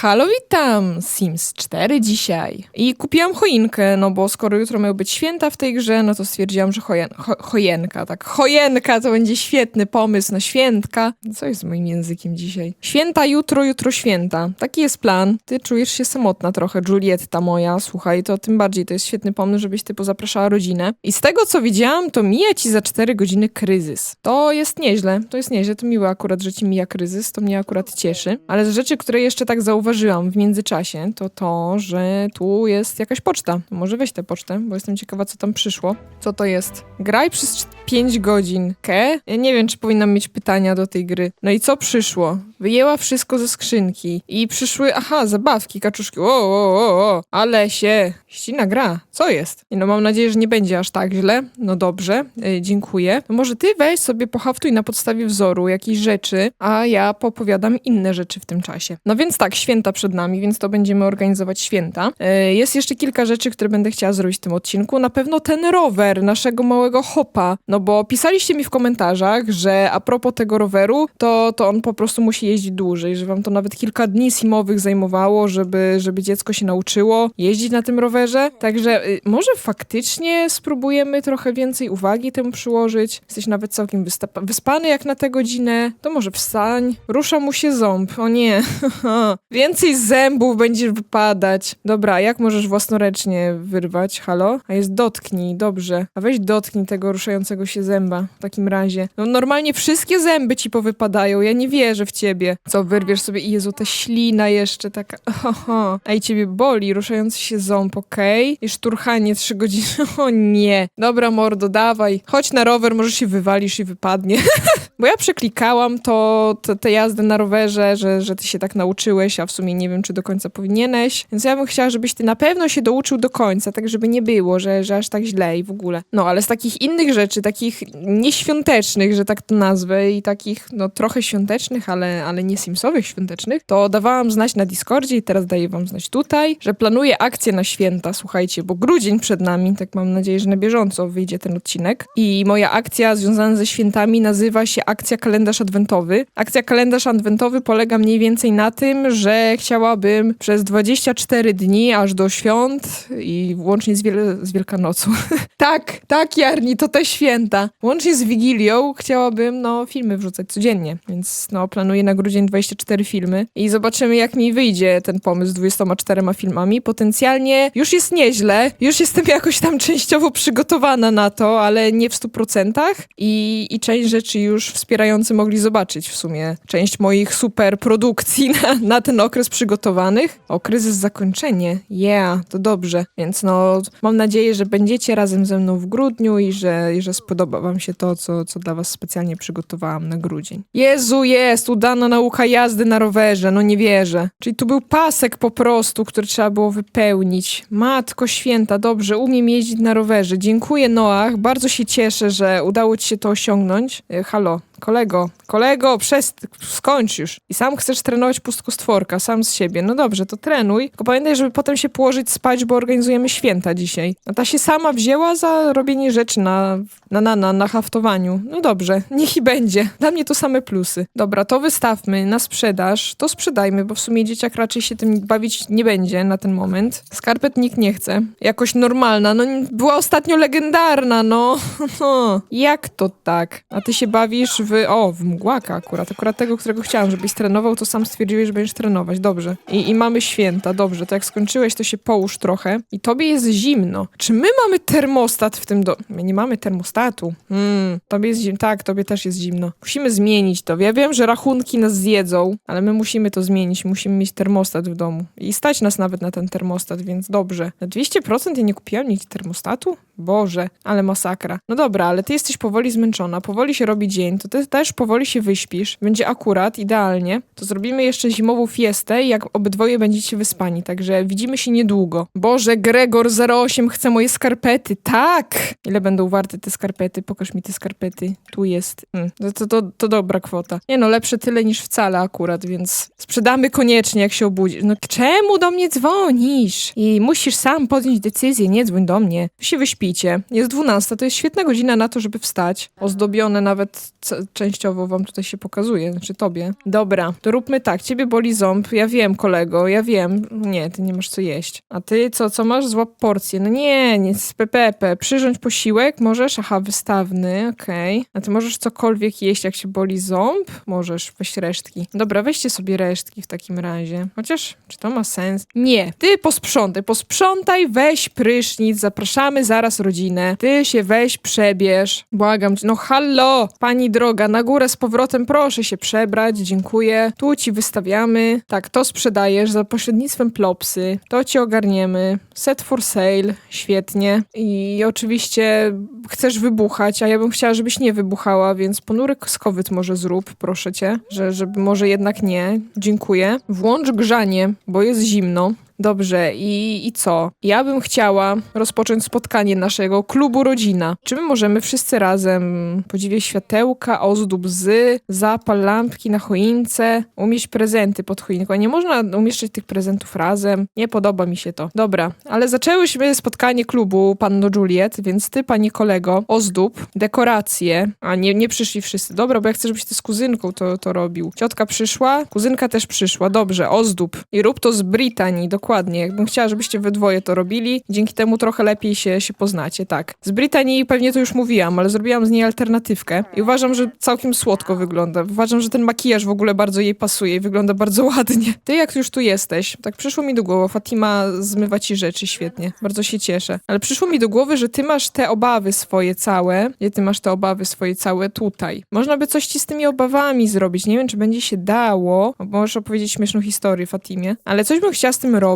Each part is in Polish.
Halo, witam! Sims 4 dzisiaj. I kupiłam choinkę, no bo skoro jutro mają być święta w tej grze, no to stwierdziłam, że chojen cho chojenka, tak. Chojenka to będzie świetny pomysł na świętka. Co jest z moim językiem dzisiaj? Święta jutro, jutro święta. Taki jest plan. Ty czujesz się samotna trochę, Julietta moja. Słuchaj, to tym bardziej to jest świetny pomysł, żebyś ty pozapraszała rodzinę. I z tego, co widziałam, to mija ci za 4 godziny kryzys. To jest nieźle, to jest nieźle, to miłe akurat, że ci mija kryzys, to mnie akurat cieszy. Ale z rzeczy, które jeszcze tak zauważyłam w międzyczasie, to to, że tu jest jakaś poczta. Może weź tę pocztę, bo jestem ciekawa, co tam przyszło. Co to jest? Graj przez 5 godzin. Ke? Ja nie wiem, czy powinnam mieć pytania do tej gry. No i co przyszło? Wyjęła wszystko ze skrzynki i przyszły, aha, zabawki, kaczuszki. O, o, o, o, ale się ścina gra. Co jest? I no mam nadzieję, że nie będzie aż tak źle. No dobrze, y, dziękuję. No może ty weź sobie pohaftuj na podstawie wzoru jakieś rzeczy, a ja popowiadam inne rzeczy w tym czasie. No więc tak, święta przed nami, więc to będziemy organizować święta. Y, Jest jeszcze kilka rzeczy, które będę chciała zrobić w tym odcinku. Na pewno ten rower naszego małego hopa, no bo pisaliście mi w komentarzach, że a propos tego roweru, to, to on po prostu musi jeździć dłużej, że wam to nawet kilka dni simowych zajmowało, żeby, żeby dziecko się nauczyło jeździć na tym rowerze. Także y, może faktycznie spróbujemy trochę więcej uwagi temu przyłożyć. Jesteś nawet całkiem wyspany jak na tę godzinę. To może wstań. Rusza mu się ząb. O nie. więcej zębów będziesz wypadać. Dobra, jak możesz własnoręcznie wyrwać? Halo? A jest dotknij, dobrze. A weź dotknij tego ruszającego się zęba w takim razie. No normalnie wszystkie zęby ci powypadają. Ja nie wierzę w ciebie. Co, wyrwiesz sobie? Jezu, ta ślina jeszcze taka. Oho. A i ciebie boli ruszający się ząb, okej? I szturchanie trzy godziny. O nie. Dobra, mordo, dawaj. Chodź na rower, może się wywalisz i wypadnie. Bo ja przeklikałam to, to tę jazdę na rowerze, że, że ty się tak nauczyłeś, a w sumie nie wiem, czy do końca powinieneś. Więc ja bym chciała, żebyś ty na pewno się douczył do końca, tak żeby nie było, że, że aż tak źle i w ogóle. No, ale z takich innych rzeczy, takich nieświątecznych, że tak to nazwę, i takich, no trochę świątecznych, ale, ale nie simsowych świątecznych, to dawałam znać na Discordzie i teraz daję wam znać tutaj, że planuję akcję na święta, słuchajcie, bo grudzień przed nami, tak mam nadzieję, że na bieżąco wyjdzie ten odcinek. I moja akcja związana ze świętami nazywa się akcja kalendarz adwentowy. Akcja kalendarz adwentowy polega mniej więcej na tym, że chciałabym przez 24 dni aż do świąt i łącznie z, wiel- z Wielkanocą. tak, tak, Jarni, to te święta. Łącznie z Wigilią chciałabym, no, filmy wrzucać codziennie, więc no, planuję na grudzień 24 filmy i zobaczymy, jak mi wyjdzie ten pomysł z 24 filmami. Potencjalnie już jest nieźle, już jestem jakoś tam częściowo przygotowana na to, ale nie w 100% i, i część rzeczy już wspierający mogli zobaczyć w sumie. Część moich super produkcji na, na ten okres przygotowanych. O, kryzys zakończenie. Yeah, to dobrze. Więc no, mam nadzieję, że będziecie razem ze mną w grudniu i że, i że spodoba wam się to, co, co dla was specjalnie przygotowałam na grudzień. Jezu, jest! Udana nauka jazdy na rowerze, no nie wierzę. Czyli tu był pasek po prostu, który trzeba było wypełnić. Matko święta, dobrze, umiem jeździć na rowerze. Dziękuję Noach, bardzo się cieszę, że udało ci się to osiągnąć. E, halo, kolego, kolego, przest skończ już. I sam chcesz trenować pustkostworka, sam z siebie. No dobrze, to trenuj. Tylko pamiętaj, żeby potem się położyć spać, bo organizujemy święta dzisiaj. A ta się sama wzięła za robienie rzeczy na, na, na, na, na haftowaniu. No dobrze, niech i będzie. Dla mnie to same plusy. Dobra, to wystawmy na sprzedaż, to sprzedajmy, bo w sumie dzieciak raczej się tym bawić nie będzie na ten moment. Skarpet nikt nie chce. Jakoś normalna, no była ostatnio legendarna, no. Jak to tak? A ty się bawisz w, o, w mgłaka akurat, akurat tego, którego chciałam, żebyś trenował, to sam stwierdziłeś, że będziesz trenować, dobrze. I, I mamy święta, dobrze, to jak skończyłeś, to się połóż trochę. I tobie jest zimno. Czy my mamy termostat w tym do... My nie mamy termostatu. Hmm, tobie jest zimno, tak, tobie też jest zimno. Musimy zmienić to. Ja wiem, że rachunki nas zjedzą, ale my musimy to zmienić, musimy mieć termostat w domu. I stać nas nawet na ten termostat, więc dobrze. Na 200% ja nie kupiłam nic termostatu? Boże, ale masakra. No dobra, ale ty jesteś powoli zmęczona, powoli się robi dzień, to ty też powoli się wyśpisz, będzie akurat, idealnie. To zrobimy jeszcze zimową fiestę jak obydwoje będziecie wyspani, także widzimy się niedługo. Boże, Gregor 08 chce moje skarpety, tak! Ile będą warte te skarpety? Pokaż mi te skarpety. Tu jest. Mm, to, to, to, dobra kwota. Nie no, lepsze tyle niż wcale akurat, więc sprzedamy koniecznie, jak się obudzisz. No czemu do mnie dzwonisz? I musisz sam podjąć decyzję, nie dzwoń do mnie. Wy się wyśpicie. Jest 12, to jest świetna godzina na to, żeby wstać. Ozdobione nawet częściowo wam tutaj się pokazuje, znaczy tobie. Dobra, to róbmy tak, ciebie boli ząb, ja wiem kolego, ja wiem. Nie, ty nie masz co jeść. A ty co, co masz? Złap porcję. No nie, nie, z PPP. Przyrządź posiłek, możesz? Aha, wystawny, okej. A ty możesz cokolwiek jeść, jak się boli ząb? Możesz, weź resztki. Dobra, weźcie sobie resztki w takim razie. Chociaż, czy to ma sens? Nie, ty posprzątaj, posprzątaj, weź prysznic, zapraszamy zaraz rodzinę. Ty się weź, przebierz. Błagam cię, no hallo, pani droga, na górę z powrotem proszę się przebrać, dziękuję. Tu ci wystawiamy. Tak, to sprzedajesz za pośrednictwem Plopsy. To ci ogarniemy. Set for sale, świetnie. I oczywiście chcesz wybuchać, a ja bym chciała, żebyś nie wybuchała, więc ponury skowyt może zrób, proszę cię, że, żeby może jednak nie. Dziękuję. Włącz grzanie, bo jest zimno. Dobrze, i, i co? Ja bym chciała rozpocząć spotkanie naszego klubu rodzina. Czy my możemy wszyscy razem podziwiać światełka, ozdób z, zapal lampki na choince, umieść prezenty pod choinką? Nie można umieszczać tych prezentów razem. Nie podoba mi się to. Dobra, ale zaczęłyśmy spotkanie klubu Panno Juliet, więc ty, pani kolego, ozdób, dekoracje. A nie, nie przyszli wszyscy. Dobra, bo ja chcę, żebyś ty z kuzynką to, to robił. Ciotka przyszła, kuzynka też przyszła. Dobrze, ozdób. I rób to z Britanii, dokładnie. Jakbym chciała, żebyście we dwoje to robili. Dzięki temu trochę lepiej się, się poznacie, tak. Z Britanii pewnie to już mówiłam, ale zrobiłam z niej alternatywkę. I uważam, że całkiem słodko wygląda. Uważam, że ten makijaż w ogóle bardzo jej pasuje i wygląda bardzo ładnie. Ty jak już tu jesteś, tak przyszło mi do głowy, Fatima zmywa ci rzeczy świetnie. Bardzo się cieszę. Ale przyszło mi do głowy, że ty masz te obawy swoje całe. Gdzie ty masz te obawy swoje całe? Tutaj. Można by coś ci z tymi obawami zrobić. Nie wiem, czy będzie się dało. Możesz opowiedzieć śmieszną historię Fatimie. Ale coś bym chciała z tym robić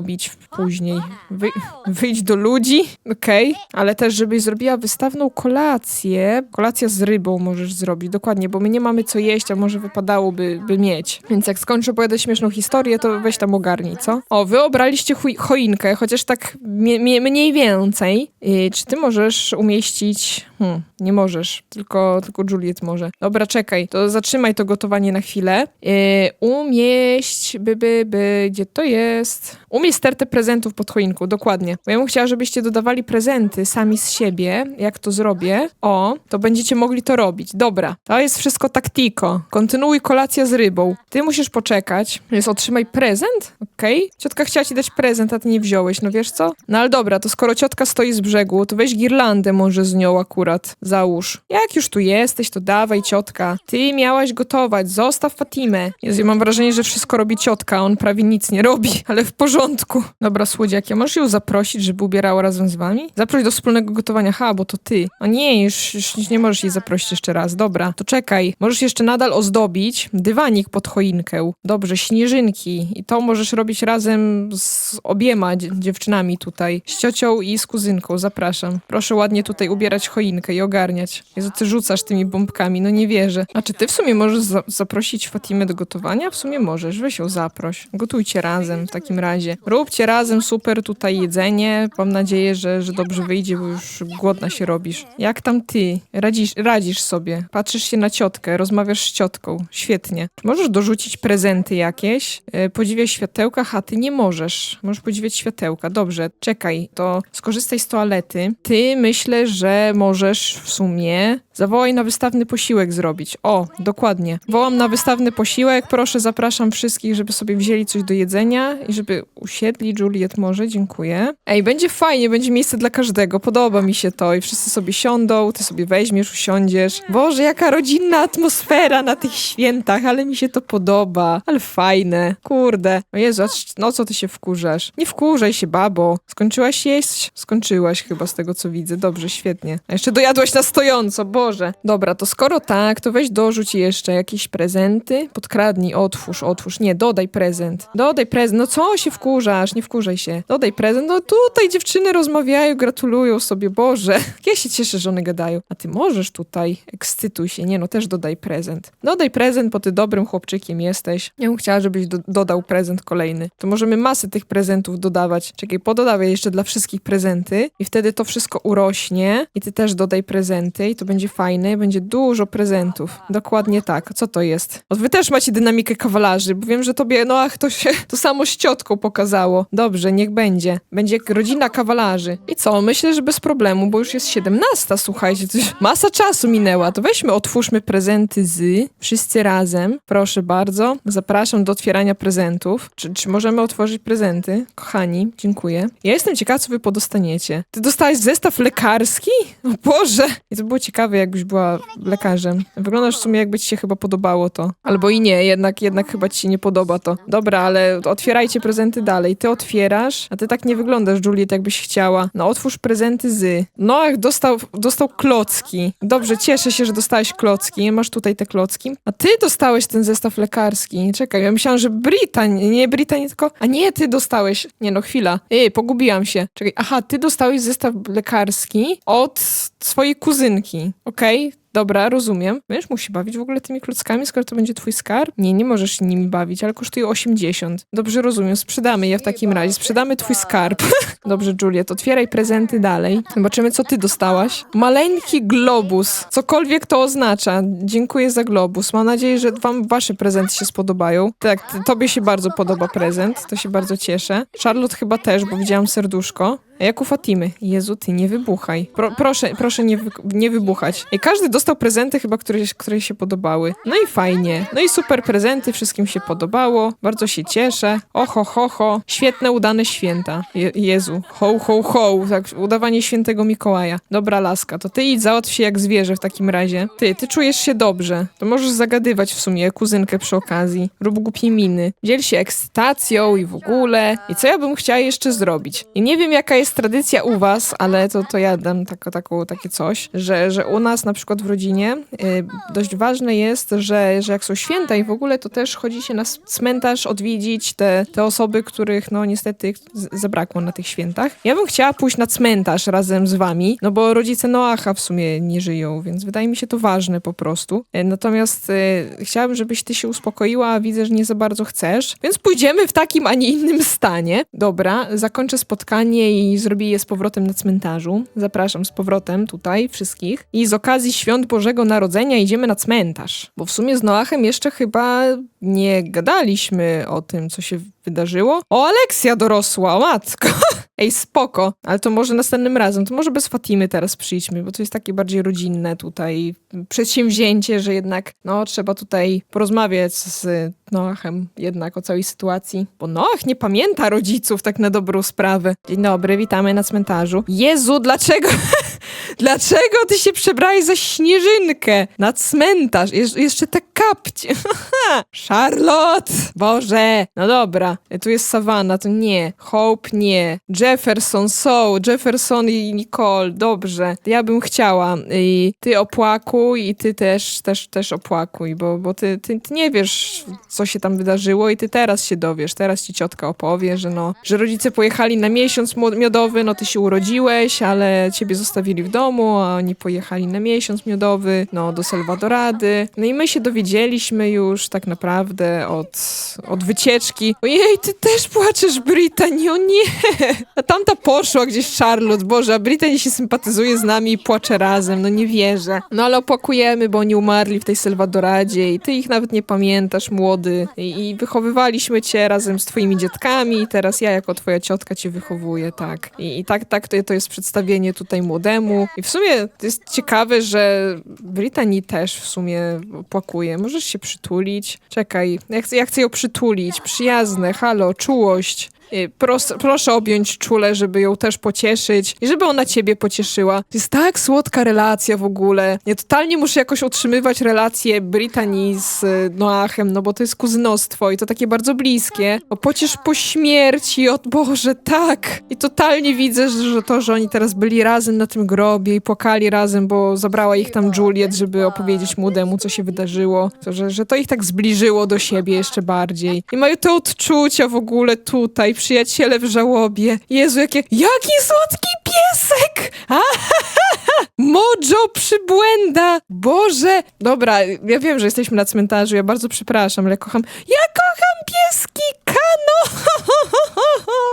później. Wy, wyjść do ludzi, okej. Ale też, żebyś zrobiła wystawną kolację. Kolacja z rybą możesz zrobić, dokładnie, bo my nie mamy co jeść, a może wypadałoby by mieć. Więc jak skończę opowiadać śmieszną historię, to weź tam ogarnij, co? O, wy obraliście chuj, choinkę, chociaż tak mniej więcej. Yy, czy ty możesz umieścić... Hmm, nie możesz, tylko, tylko Juliet może. Dobra, czekaj, to zatrzymaj to gotowanie na chwilę. Yy, umieść, by, by, by, gdzie to jest? Umieść stertę prezentów pod choinką, dokładnie. Bo ja bym chciała, żebyście dodawali prezenty sami z siebie. Jak to zrobię? O, to będziecie mogli to robić. Dobra, to jest wszystko taktiko. Kontynuuj kolacja z rybą. Ty musisz poczekać. Jest otrzymaj prezent? Okej. Ciotka chciała ci dać prezent, a ty nie wziąłeś, no wiesz co? No ale dobra, to skoro ciotka stoi z brzegu, to weź girlandę może z nią akurat. Załóż. Jak już tu jesteś, to dawaj ciotka. Ty miałaś gotować, zostaw Fatimę. Jezu, ja mam wrażenie, że wszystko robi ciotka, a on prawie nic nie robi, ale w porządku. Dobra, słodziakie, możesz ją zaprosić, żeby ubierała razem z wami? Zaproś do wspólnego gotowania. Ha, bo to ty. O nie, już, już nie możesz jej zaprosić jeszcze raz. Dobra, to czekaj. Możesz jeszcze nadal ozdobić dywanik pod choinkę. Dobrze, śnieżynki. I to możesz robić razem z obiema dzie- dziewczynami tutaj. Z ciocią i z kuzynką. Zapraszam. Proszę ładnie tutaj ubierać choinkę i ogarniać. Jezu, ty rzucasz tymi bombkami, no nie wierzę. A czy ty w sumie możesz za zaprosić Fatimę do gotowania? W sumie możesz, weź ją zaproś. Gotujcie razem w takim razie. Róbcie razem super tutaj jedzenie. Mam nadzieję, że, że dobrze wyjdzie, bo już głodna się robisz. Jak tam ty? Radzisz, radzisz sobie. Patrzysz się na ciotkę, rozmawiasz z ciotką. Świetnie. Czy możesz dorzucić prezenty jakieś? E, podziwiać światełka? Ha, ty nie możesz. Możesz podziwiać światełka. Dobrze, czekaj, to skorzystaj z toalety. Ty myślę, że możesz w sumie zawołaj na wystawny posiłek zrobić. O, dokładnie. Wołam na wystawny posiłek. Proszę, zapraszam wszystkich, żeby sobie wzięli coś do jedzenia i żeby usiedli. Juliet może, dziękuję. Ej, będzie fajnie, będzie miejsce dla każdego. Podoba mi się to i wszyscy sobie siądą, ty sobie weźmiesz, usiądziesz. Boże, jaka rodzinna atmosfera na tych świętach, ale mi się to podoba. Ale fajne. Kurde. O Jezu, no co ty się wkurzasz? Nie wkurzaj się, babo. Skończyłaś jeść? Skończyłaś chyba z tego, co widzę. Dobrze, świetnie. A jeszcze dojadłaś na stojąco, Boże. Dobra, to skoro tak, to weź dorzuć jeszcze jakieś prezenty. Podkradnij, otwórz, otwórz. Nie, dodaj prezent. Dodaj prezent. No co się wkurzasz? Nie wkurzaj się. Dodaj prezent. No tutaj dziewczyny rozmawiają, gratulują sobie. Boże, ja się cieszę, że one gadają. A ty możesz tutaj, ekscytuj się. Nie no, też dodaj prezent. Dodaj prezent, bo ty dobrym chłopczykiem jesteś. Ja bym chciała, żebyś do dodał prezent kolejny. To możemy masę tych prezentów dodawać. Czekaj, pododawaj jeszcze dla wszystkich prezenty i wtedy to wszystko urośnie i ty też do dodaj prezenty i to będzie fajne, będzie dużo prezentów. Dokładnie tak. Co to jest? O, wy też macie dynamikę kawalarzy, bo wiem, że tobie, no ach, to się to samo z ciotką pokazało. Dobrze, niech będzie. Będzie rodzina kawalarzy. I co? Myślę, że bez problemu, bo już jest 17, słuchajcie, masa czasu minęła. To weźmy, otwórzmy prezenty z wszyscy razem. Proszę bardzo. Zapraszam do otwierania prezentów. Czy, czy możemy otworzyć prezenty? Kochani, dziękuję. Ja jestem ciekawa, co wy podostaniecie. Ty dostałeś zestaw lekarski? O Boże! I to było ciekawe, jakbyś była lekarzem. Wyglądasz w sumie, jakby ci się chyba podobało to. Albo i nie, jednak, jednak chyba ci się nie podoba to. Dobra, ale otwierajcie prezenty dalej. Ty otwierasz, a ty tak nie wyglądasz, Juliet, jakbyś chciała. No otwórz prezenty z. Noach dostał, dostał klocki. Dobrze, cieszę się, że dostałeś klocki. Masz tutaj te klocki. A ty dostałeś ten zestaw lekarski. Czekaj, ja myślałam, że Britanii, nie Britanii, tylko... A nie, ty dostałeś. Nie no, chwila. Ej, pogubiłam się. Czekaj, aha, ty dostałeś zestaw lekarski od swojej kuzynki. Okej, Dobra, rozumiem. Będziesz musi bawić w ogóle tymi klockami, skoro to będzie twój skarb? Nie, nie możesz się nimi bawić, ale kosztuje 80. Dobrze, rozumiem. Sprzedamy je w takim razie. Sprzedamy twój skarb. Dobrze, Juliet, otwieraj prezenty dalej. Zobaczymy, co ty dostałaś. Maleńki globus. Cokolwiek to oznacza. Dziękuję za globus. Mam nadzieję, że wam wasze prezenty się spodobają. Tak, tobie się bardzo podoba prezent. To się bardzo cieszę. Charlotte chyba też, bo widziałam serduszko. Jak u Fatimy? Jezu, ty nie wybuchaj. Pro, proszę, proszę nie, wy, nie wybuchać. I każdy dostał prezenty chyba, które, które się podobały. No i fajnie. No i super prezenty, wszystkim się podobało. Bardzo się cieszę. Oho, ho, ho. Świetne, udane święta. Je, Jezu. Ho, ho, ho. Tak, udawanie świętego Mikołaja. Dobra, laska, to ty idź załatw się jak zwierzę w takim razie. Ty, ty czujesz się dobrze. To możesz zagadywać w sumie kuzynkę przy okazji. Rób głupie miny. Dziel się ekscytacją i w ogóle. I co ja bym chciała jeszcze zrobić? I nie wiem, jaka jest tradycja u was, ale to, to ja dam takie coś, że, że u nas na przykład w rodzinie y, dość ważne jest, że, że jak są święta i w ogóle to też chodzi się na cmentarz odwiedzić te, te osoby, których no niestety zabrakło na tych świętach. Ja bym chciała pójść na cmentarz razem z wami, no bo rodzice Noacha w sumie nie żyją, więc wydaje mi się to ważne po prostu. Y, Natomiast y, chciałabym, żebyś ty się uspokoiła, a widzę, że nie za bardzo chcesz, więc pójdziemy w takim, a nie innym stanie. Dobra, zakończę spotkanie i zrobię je z powrotem na cmentarzu. Zapraszam z powrotem tutaj wszystkich. I z okazji świąt Bożego Narodzenia idziemy na cmentarz. Bo w sumie z Noachem jeszcze chyba nie gadaliśmy o tym, co się wydarzyło. O, Aleksja dorosła, matko. Ej, spoko, ale to może następnym razem, to może bez Fatimy teraz przyjdźmy, bo to jest takie bardziej rodzinne tutaj przedsięwzięcie, że jednak, no, trzeba tutaj porozmawiać z Noachem jednak o całej sytuacji, bo Noach nie pamięta rodziców tak na dobrą sprawę. Dzień dobry, witamy na cmentarzu. Jezu, dlaczego... Dlaczego ty się przebrałeś za śnieżynkę na cmentarz? Jesz jeszcze te kapcie. Charlotte! Boże! No dobra, tu jest Savannah, to nie. Hope nie. Jefferson są. Jefferson i Nicole, dobrze. Ja bym chciała. I ty opłakuj i ty też, też, też opłakuj, bo, bo ty, ty, ty nie wiesz, co się tam wydarzyło i ty teraz się dowiesz. Teraz ci ciotka opowie, że no, że rodzice pojechali na miesiąc miodowy, no ty się urodziłeś, ale ciebie zostawili w domu, a oni pojechali na miesiąc miodowy, no do Salwadorady. No i my się dowiedzieliśmy już tak naprawdę od, od wycieczki. Ojej, ty też płaczesz, Brittany, o nie! A tamta poszła gdzieś Charlotte, Boże, a Brittany się sympatyzuje z nami i płacze razem, no nie wierzę. No ale opłakujemy, bo oni umarli w tej Salwadoradzie i ty ich nawet nie pamiętasz, młody. I, i wychowywaliśmy cię razem z twoimi dziadkami i teraz ja jako twoja ciotka cię wychowuję, tak. I, i tak, tak to, to jest przedstawienie tutaj młodemu. I w sumie jest ciekawe, że Brittany też w sumie płakuje. Możesz się przytulić? Czekaj, ja chcę, ja chcę ją przytulić. Przyjazne, halo, czułość. Y, Pros, proszę objąć czule, żeby ją też pocieszyć i żeby ona ciebie pocieszyła. To jest tak słodka relacja w ogóle. Ja totalnie muszę jakoś utrzymywać relację Brittany z y, Noachem, no bo to jest kuzynostwo i to takie bardzo bliskie. O pociesz po śmierci, o Boże, tak. I totalnie widzę, że to, że oni teraz byli razem na tym grobie i płakali razem, bo zabrała ich tam Juliet, żeby opowiedzieć młodemu, co się wydarzyło. To, że, że to ich tak zbliżyło do siebie jeszcze bardziej. I mają te odczucia w ogóle tutaj, przyjaciele w żałobie. Jezu, jakie, jaki słodki piesek! Mojo przybłęda! Boże! Dobra, ja wiem, że jesteśmy na cmentarzu, ja bardzo przepraszam, ale kocham... Ja kocham pieski! Kano!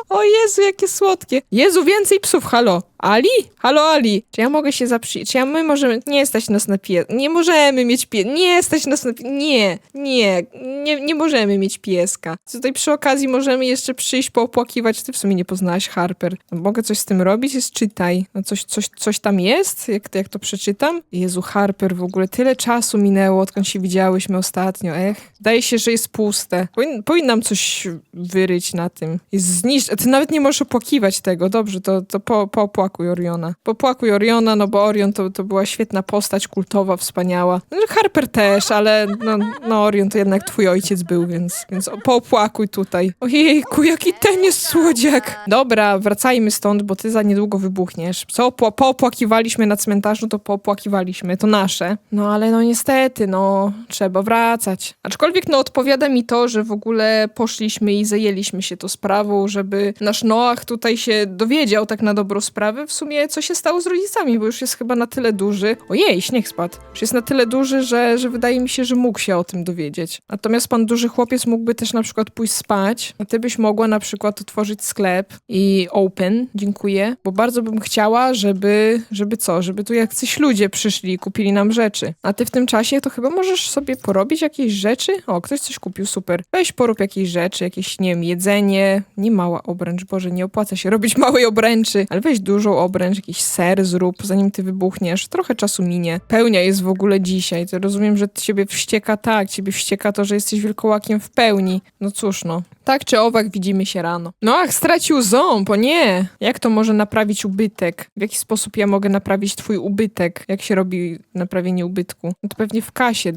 O Jezu, jakie słodkie. Jezu, więcej psów, halo. Ali? Halo, Ali. Czy ja mogę się zaprzyjaźnić? Czy ja, my możemy... Nie stać nas na pies. Nie możemy mieć pie... Nie stać nas na. Nie, nie, nie, nie możemy mieć pieska. Tutaj przy okazji możemy jeszcze przyjść, poopłakiwać. Ty w sumie nie poznałaś Harper. No, mogę coś z tym robić? Jest czytaj. No coś, coś, coś tam jest? Jak, jak to przeczytam? Jezu, Harper, w ogóle tyle czasu minęło, odkąd się widziałyśmy ostatnio. Ech, wydaje się, że jest puste. Powin, powinnam coś wyryć na tym. Jest zniszcz... Ty nawet nie możesz opłakiwać tego. Dobrze, to, to po, poopłakuj Oriona. Popłakuj Oriona, no bo Orion to, to była świetna postać, kultowa, wspaniała. No, Harper też, ale no, no Orion to jednak twój ojciec był, więc, więc poopłakuj tutaj. Ojejku, jaki ten jest słodziak. Dobra, wracajmy stąd, bo ty za niedługo wybuchniesz. Co opła- poopłakiwaliśmy na cmentarzu, to poopłakiwaliśmy. To nasze. No ale no niestety, no trzeba wracać. Aczkolwiek no odpowiada mi to, że w ogóle poszliśmy i zajęliśmy się tą sprawą, żeby nasz Noach tutaj się dowiedział tak na dobrą sprawę w sumie, co się stało z rodzicami, bo już jest chyba na tyle duży. Ojej, śnieg spadł. Już jest na tyle duży, że, że wydaje mi się, że mógł się o tym dowiedzieć. Natomiast pan duży chłopiec mógłby też na przykład pójść spać, a ty byś mogła na przykład otworzyć sklep i open, dziękuję, bo bardzo bym chciała, żeby, żeby co, żeby tu jacyś ludzie przyszli i kupili nam rzeczy. A ty w tym czasie to chyba możesz sobie porobić jakieś rzeczy? O, ktoś coś kupił, super. Weź porób jakieś rzeczy, jakieś, nie wiem, jedzenie. Nie mała obręcz, Boże, nie opłaca się robić małej obręczy, ale weź dużą obręcz, jakiś ser zrób, zanim ty wybuchniesz. Trochę czasu minie. Pełnia jest w ogóle dzisiaj. To rozumiem, że ciebie wścieka tak, ciebie wścieka to, że jesteś wilkołakiem w pełni. No cóż, no. Tak czy owak widzimy się rano. No ach, stracił ząb, o nie! Jak to może naprawić ubytek? W jaki sposób ja mogę naprawić twój ubytek? Jak się robi naprawienie ubytku? No to pewnie w kasie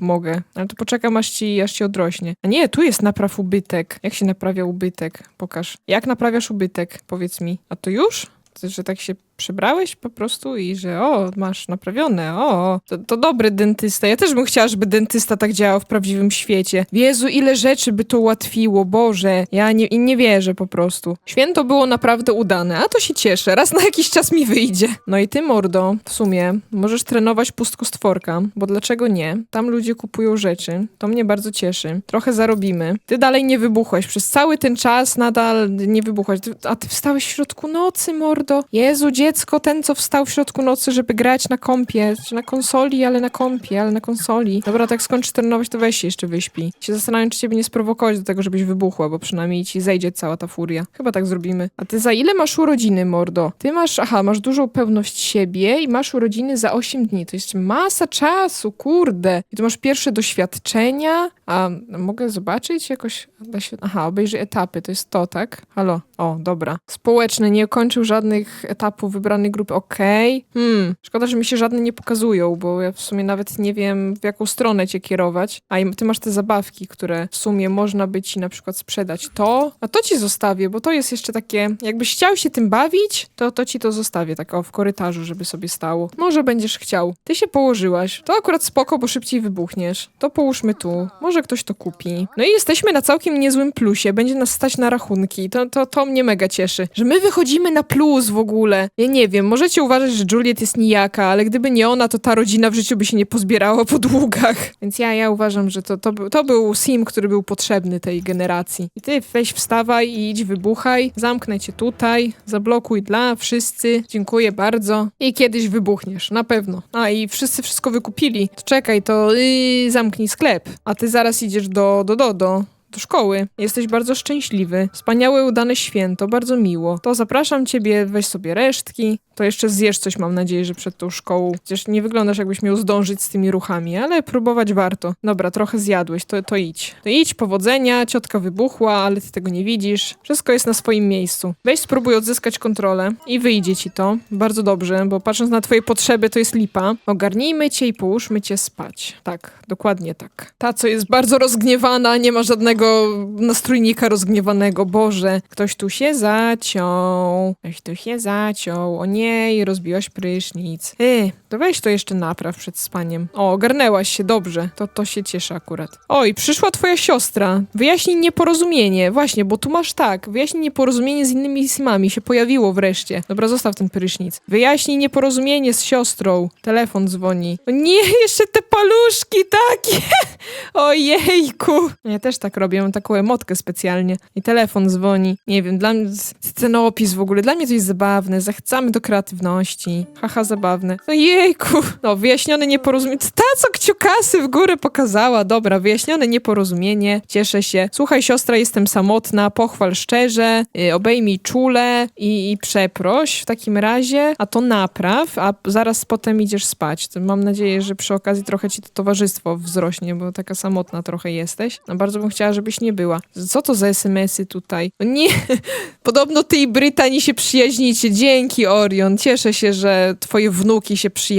mogę. Ale to poczekam aż ci, aż ci odrośnie. A nie, tu jest napraw ubytek. Jak się naprawia ubytek? Pokaż. Jak naprawiasz ubytek? Powiedz mi. A to już? Że tak się przebrałeś po prostu i że o, masz naprawione, o, to, to dobry dentysta. Ja też bym chciała, żeby dentysta tak działał w prawdziwym świecie. Jezu, ile rzeczy by to ułatwiło, Boże. Ja nie, nie wierzę po prostu. Święto było naprawdę udane, a to się cieszę. Raz na jakiś czas mi wyjdzie. No i ty, mordo, w sumie możesz trenować pustkostworka, bo dlaczego nie? Tam ludzie kupują rzeczy. To mnie bardzo cieszy. Trochę zarobimy. Ty dalej nie wybuchłeś. Przez cały ten czas nadal nie wybuchłaś. Ty- A ty wstałeś w środku nocy, mordo. Jezu, dziecko, ten, co wstał w środku nocy, żeby grać na kompie. Czy na konsoli, ale na kompie, ale na konsoli. Dobra, tak skończ trenować, to weź się jeszcze wyśpi. Się zastanawiam, czy ciebie nie sprowokować do tego, żebyś wybuchła, bo przynajmniej ci zejdzie cała ta furia. Chyba tak zrobimy. A ty za ile masz urodziny, mordo? Ty masz, aha, masz dużą pewność siebie i masz urodziny za 8 dni. To jest masa czasu, kurde. I tu masz pierwsze doświadczenia. A mogę zobaczyć jakoś? Da się... Aha, obejrzyj etapy, to jest to, tak? Halo. O, dobra. Społeczny, nie kończył żadnych etapów wybranej grupy. Okej. Hmm. Szkoda, że mi się żadne nie pokazują, bo ja w sumie nawet nie wiem, w jaką stronę cię kierować. A ty masz te zabawki, które w sumie można by ci na przykład sprzedać. To, a to ci zostawię, bo to jest jeszcze takie, jakbyś chciał się tym bawić, to to ci to zostawię, tak o, w korytarzu, żeby sobie stało. Może będziesz chciał. Ty się położyłaś. To akurat spoko, bo szybciej wybuchniesz. To połóżmy tu. Może ktoś to kupi. No i jesteśmy na całkiem niezłym plusie. Będzie nas stać na rachunki. To, to, to mnie mega cieszy. Że my wychodzimy na plus w ogóle. Ja nie wiem, możecie uważać, że Juliet jest nijaka, ale gdyby nie ona, to ta rodzina w życiu by się nie pozbierała po długach. Więc ja, ja uważam, że to, to, był, to był sim, który był potrzebny tej generacji. I ty weź wstawaj i idź wybuchaj. Zamknę cię tutaj. Zablokuj dla wszyscy. Dziękuję bardzo. I kiedyś wybuchniesz, na pewno. A i wszyscy wszystko wykupili. To czekaj, to yy, zamknij sklep. A ty zaraz idziesz do, do, do, do do szkoły. Jesteś bardzo szczęśliwy. Wspaniałe, udane święto, bardzo miło. To zapraszam ciebie, weź sobie resztki. To jeszcze zjesz coś, mam nadzieję, że przed tą szkołą. Chociaż nie wyglądasz, jakbyś miał zdążyć z tymi ruchami, ale próbować warto. Dobra, trochę zjadłeś, to, to idź. To idź, powodzenia, ciotka wybuchła, ale ty tego nie widzisz. Wszystko jest na swoim miejscu. Weź spróbuj odzyskać kontrolę i wyjdzie ci to. Bardzo dobrze, bo patrząc na twoje potrzeby, to jest lipa. Ogarnijmy cię i połóżmy cię spać. Tak, dokładnie tak. Ta, co jest bardzo rozgniewana, nie ma żadnego nastrójnika rozgniewanego. Boże, ktoś tu się zaciął. Ktoś tu się zaciął. O nie, i rozbiłaś prysznic. Ej, to weź to jeszcze napraw przed spaniem. O, ogarnęłaś się, dobrze. To, to się cieszę akurat. Oj, przyszła twoja siostra. Wyjaśnij nieporozumienie. Właśnie, bo tu masz tak. Wyjaśnij nieporozumienie z innymi simami. Się pojawiło wreszcie. Dobra, zostaw ten prysznic. Wyjaśnij nieporozumienie z siostrą. Telefon dzwoni. O nie, jeszcze te paluszki takie. Ojejku. Ja też tak robię. robię taką emotkę specjalnie. I telefon dzwoni. Nie wiem, dla mnie ten opis w ogóle, dla mnie to jest zabawne. Zachęcamy do kreatywności. Haha, zabawne. No jejku. No, wyjaśnione nieporozumienie. Ta, co kciukasy w górę pokazała. Dobra, wyjaśnione nieporozumienie. Cieszę się. Słuchaj, siostra, jestem samotna. Pochwal szczerze. Yy, obejmij czule i, i przeproś w takim razie. A to napraw, a zaraz potem idziesz spać. To mam nadzieję, że przy okazji trochę ci to towarzystwo wzrośnie, bo taka samotna trochę jesteś. No bardzo bym chciała, żebyś nie była. Co to za SMS-y tutaj? No nie, podobno ty i Brytanii się przyjaźnicie. Dzięki, Orion. Cieszę się, że twoje wnuki się przyjaźnią.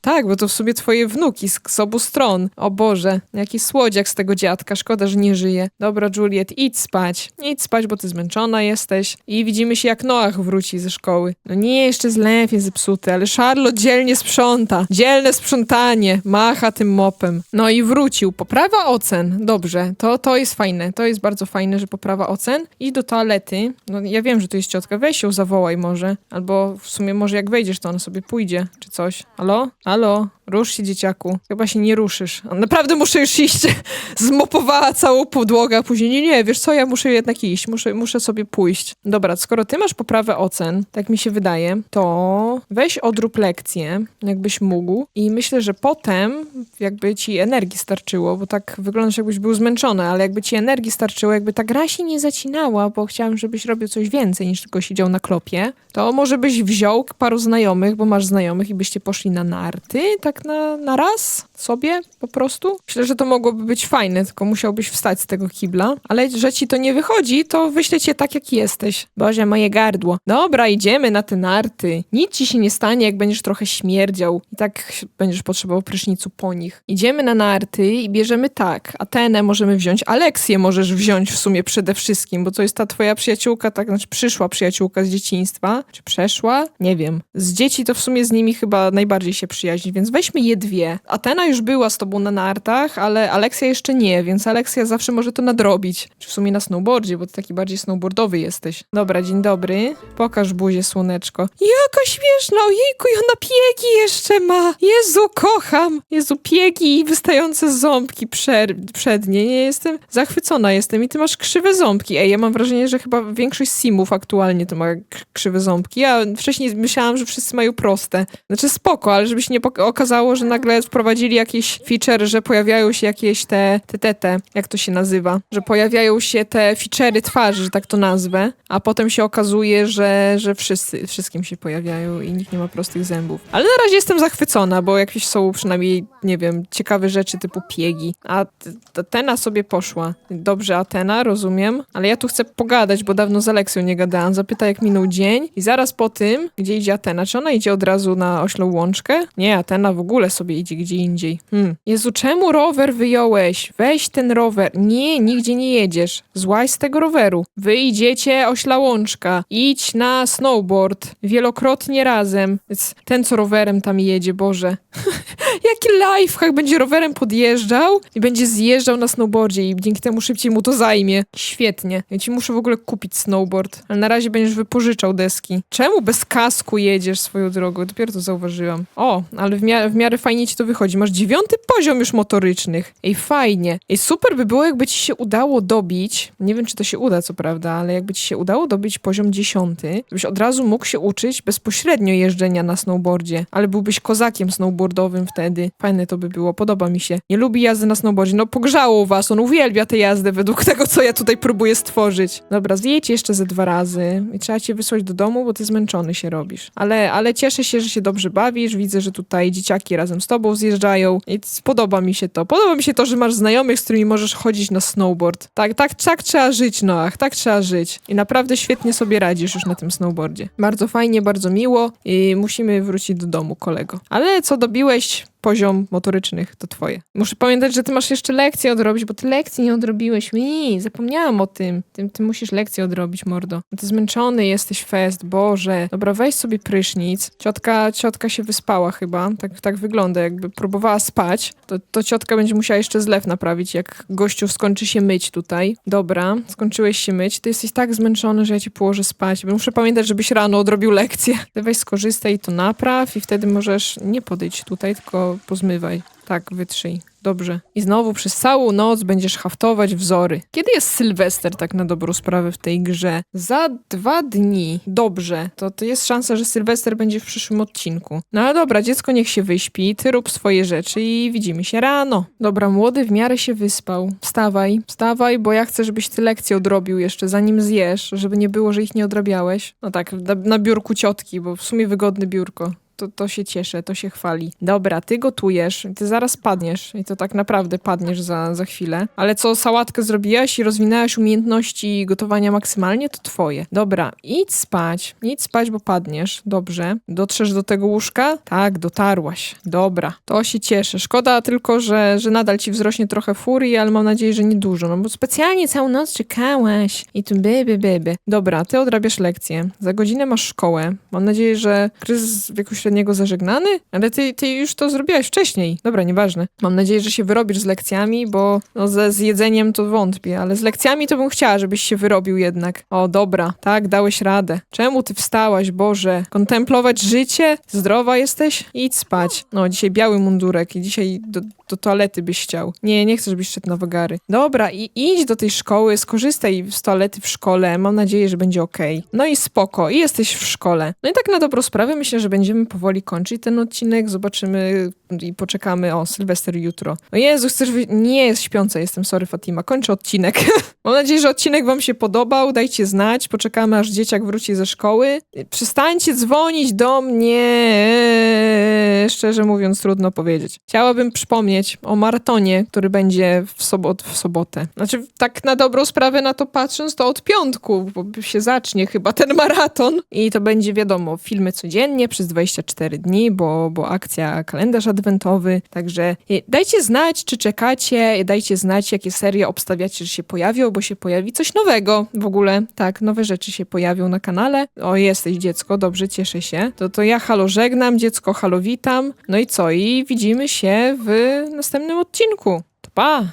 Tak, bo to w sumie twoje wnuki z, z obu stron. O Boże, jaki słodziak z tego dziadka. Szkoda, że nie żyje. Dobra, Juliet, idź spać. Idź spać, bo ty zmęczona jesteś. I widzimy się, jak Noach wróci ze szkoły. No nie, jeszcze zlew jest zepsuty, ale Charlotte dzielnie sprząta. Dzielne sprzątanie. Macha tym mopem. No i wrócił. Poprawa ocen. Dobrze, to, to jest fajne. To jest bardzo fajne, że poprawa ocen. Idź do toalety. No ja wiem, że tu jest ciotka. Weź ją zawołaj może. Albo w sumie może jak wejdziesz, to ona sobie pójdzie, czy coś. Halo? Halo? Rusz się, dzieciaku. Chyba się nie ruszysz. Naprawdę muszę już iść. Zmopowała całą podłogę, a później nie, nie, wiesz co, ja muszę jednak iść. Muszę, muszę sobie pójść. Dobra, skoro ty masz poprawę ocen, tak mi się wydaje, to weź odrób lekcję, jakbyś mógł. I myślę, że potem jakby ci energii starczyło, bo tak wyglądasz jakbyś był zmęczony, ale jakby ci energii starczyło, jakby ta gra się nie zacinała, bo chciałam, żebyś robił coś więcej niż tylko siedział na klopie, to może byś wziął paru znajomych, bo masz znajomych i byście poszli na narty, tak na, na raz sobie po prostu. Myślę, że to mogłoby być fajne, tylko musiałbyś wstać z tego kibla, ale że ci to nie wychodzi, to wyślę cię tak, jak jesteś. Boże, moje gardło. Dobra, idziemy na te narty. Nic ci się nie stanie, jak będziesz trochę śmierdział i tak będziesz potrzebował prysznicu po nich. Idziemy na narty i bierzemy tak. Atenę możemy wziąć, Aleksję możesz wziąć w sumie przede wszystkim, bo to jest ta twoja przyjaciółka, tak, znaczy przyszła przyjaciółka z dzieciństwa, czy przeszła? Nie wiem. Z dzieci to w sumie z nimi chyba najbardziej się przyjaźni, więc weźmy je dwie. Atena już była z tobą na nartach, ale Aleksja jeszcze nie, więc Aleksja zawsze może to nadrobić. Czy w sumie na snowboardzie, bo ty taki bardziej snowboardowy jesteś. Dobra, dzień dobry. Pokaż buzię, słoneczko. Jaka śmieszna, ojejku, i ona piegi jeszcze ma. Jezu, kocham. Jezu, piegi i wystające ząbki przer- przednie. Nie jestem zachwycona jestem i ty masz krzywe ząbki. Ej, ja mam wrażenie, że chyba większość simów aktualnie to ma krzywe ząbki. Ja wcześniej myślałam, że wszyscy mają proste. Znaczy spoko, ale żeby się nie pok- okazało, że nagle wprowadzili jakiś feature, że pojawiają się jakieś te, te, te, jak to się nazywa, że pojawiają się te feature'y twarzy, że tak to nazwę, a potem się okazuje, że, że wszyscy, wszystkim się pojawiają i nikt nie ma prostych zębów. Ale na razie jestem zachwycona, bo jakieś są przynajmniej, nie wiem, ciekawe rzeczy typu piegi. A Atena sobie poszła. Dobrze, Atena, rozumiem, ale ja tu chcę pogadać, bo dawno z Aleksją nie gadałam. Zapyta, jak minął dzień i zaraz po tym, gdzie idzie Atena? Czy ona idzie od razu na oślą łączkę? Nie, Atena w ogóle sobie idzie gdzie indziej. Hmm. Jezu, czemu rower wyjąłeś? Weź ten rower. Nie, nigdzie nie jedziesz. Złaź z tego roweru. Wy idziecie ośla łączka. Idź na snowboard. Wielokrotnie razem. Więc Ten, co rowerem tam jedzie, Boże. Jaki lifehack będzie rowerem podjeżdżał i będzie zjeżdżał na snowboardzie i dzięki temu szybciej mu to zajmie. Świetnie. Ja ci muszę w ogóle kupić snowboard, ale na razie będziesz wypożyczał deski. Czemu bez kasku jedziesz swoją drogą? Dopiero to zauważyłam. O, ale w, w miarę fajnie ci to wychodzi. Masz dziewiąty poziom już motorycznych. Ej, fajnie. Ej, super by było, jakby ci się udało dobić. Nie wiem, czy to się uda, co prawda, ale jakby ci się udało dobić poziom dziesiąty, żebyś od razu mógł się uczyć bezpośrednio jeżdżenia na snowboardzie, ale byłbyś kozakiem snowboardowym wtedy. Fajne to by było, podoba mi się. Nie lubi jazdy na snowboardzie. No pogrzało was, on uwielbia tę jazdę według tego, co ja tutaj próbuję stworzyć. Dobra, zjedź jeszcze ze dwa razy i trzeba cię wysłać do domu, bo ty zmęczony się robisz. Ale, ale cieszę się, że się dobrze bawisz. Widzę, że tutaj dzieciaki razem z tobą zjeżdżają i podoba mi się to. Podoba mi się to, że masz znajomych, z którymi możesz chodzić na snowboard. Tak, tak, tak trzeba żyć, Noach, tak trzeba żyć. I naprawdę świetnie sobie radzisz już na tym snowboardzie. Bardzo fajnie, bardzo miło i musimy wrócić do domu, kolego. Ale co dobiłeś, poziom motorycznych to twoje. Muszę pamiętać, że ty masz jeszcze lekcję odrobić, bo ty lekcji nie odrobiłeś. Mi, zapomniałam o tym. Ty, ty musisz lekcję odrobić, mordo. Ty zmęczony jesteś fest, Boże. Dobra, weź sobie prysznic. Ciotka, ciotka się wyspała chyba. Tak, tak wygląda, jakby próbowała spać. To, to ciotka będzie musiała jeszcze zlew naprawić, jak gościu skończy się myć tutaj. Dobra, skończyłeś się myć. Ty jesteś tak zmęczony, że ja cię położę spać. Muszę pamiętać, żebyś rano odrobił lekcję. Ty weź skorzystaj i to napraw i wtedy możesz nie podejść tutaj, tylko pozmywaj. Tak, wytrzyj. Dobrze. I znowu przez całą noc będziesz haftować wzory. Kiedy jest Sylwester, tak na dobrą sprawę w tej grze? Za dwa dni. Dobrze. To, to jest szansa, że Sylwester będzie w przyszłym odcinku. No ale dobra, dziecko niech się wyśpi, ty rób swoje rzeczy i widzimy się rano. Dobra, młody w miarę się wyspał. Wstawaj, wstawaj, bo ja chcę, żebyś ty lekcje odrobił jeszcze, zanim zjesz, żeby nie było, że ich nie odrabiałeś. No tak, na, na biurku ciotki, bo w sumie wygodne biurko to, to się cieszę, to się chwali. Dobra, ty gotujesz, ty zaraz padniesz i to tak naprawdę padniesz za, za chwilę. Ale co, sałatkę zrobiłaś i rozwinęłaś umiejętności gotowania maksymalnie, to twoje. Dobra, idź spać, idź spać, bo padniesz. Dobrze. Dotrzesz do tego łóżka? Tak, dotarłaś. Dobra, to się cieszę. Szkoda tylko, że, że nadal ci wzrośnie trochę furii, ale mam nadzieję, że nie dużo, no bo specjalnie całą noc czekałaś i tu byby, byby. Dobra, ty odrabiasz lekcję. Za godzinę masz szkołę. Mam nadzieję, że kryzys wieku średniego zażegnany? Ale ty, ty już to zrobiłaś wcześniej. Dobra, nieważne. Mam nadzieję, że się wyrobisz z lekcjami, bo no ze z jedzeniem to wątpię, ale z lekcjami to bym chciała, żebyś się wyrobił jednak. O, dobra, tak, dałeś radę. Czemu ty wstałaś, Boże? Kontemplować życie? Zdrowa jesteś? Idź spać. No, dzisiaj biały mundurek i dzisiaj do, do toalety byś chciał. Nie, nie chcę, żebyś szedł na wagary. Dobra, i idź do tej szkoły, skorzystaj z toalety w szkole. Mam nadzieję, że będzie okej. No i spoko, i jesteś w szkole. No i tak na dobrą sprawę myślę, że będziemy powoli kończyć ten odcinek. Zobaczymy i poczekamy. O, Sylwester jutro. O Jezu, chcesz. Nie, jest śpiąca jestem, sorry Fatima. Kończę odcinek. Mam nadzieję, że odcinek wam się podobał. Dajcie znać. Poczekamy, aż dzieciak wróci ze szkoły. Przestańcie dzwonić do mnie. Szczerze mówiąc, trudno powiedzieć. Chciałabym przypomnieć o maratonie, który będzie w, sobot, w sobotę. Znaczy, tak na dobrą sprawę na to patrząc, to od piątku, bo się zacznie chyba ten maraton. I to będzie, wiadomo, filmy codziennie przez 24 dni, bo, bo akcja kalendarz adwentowy. Także e, dajcie znać, czy czekacie, dajcie znać, jakie serie obstawiacie, że się pojawią, bo się pojawi coś nowego w ogóle. Tak, nowe rzeczy się pojawią na kanale. O, jesteś dziecko, dobrze, cieszę się. To, to ja halo żegnam, dziecko halo witam. No i co? I widzimy się w następnym odcinku. To pa!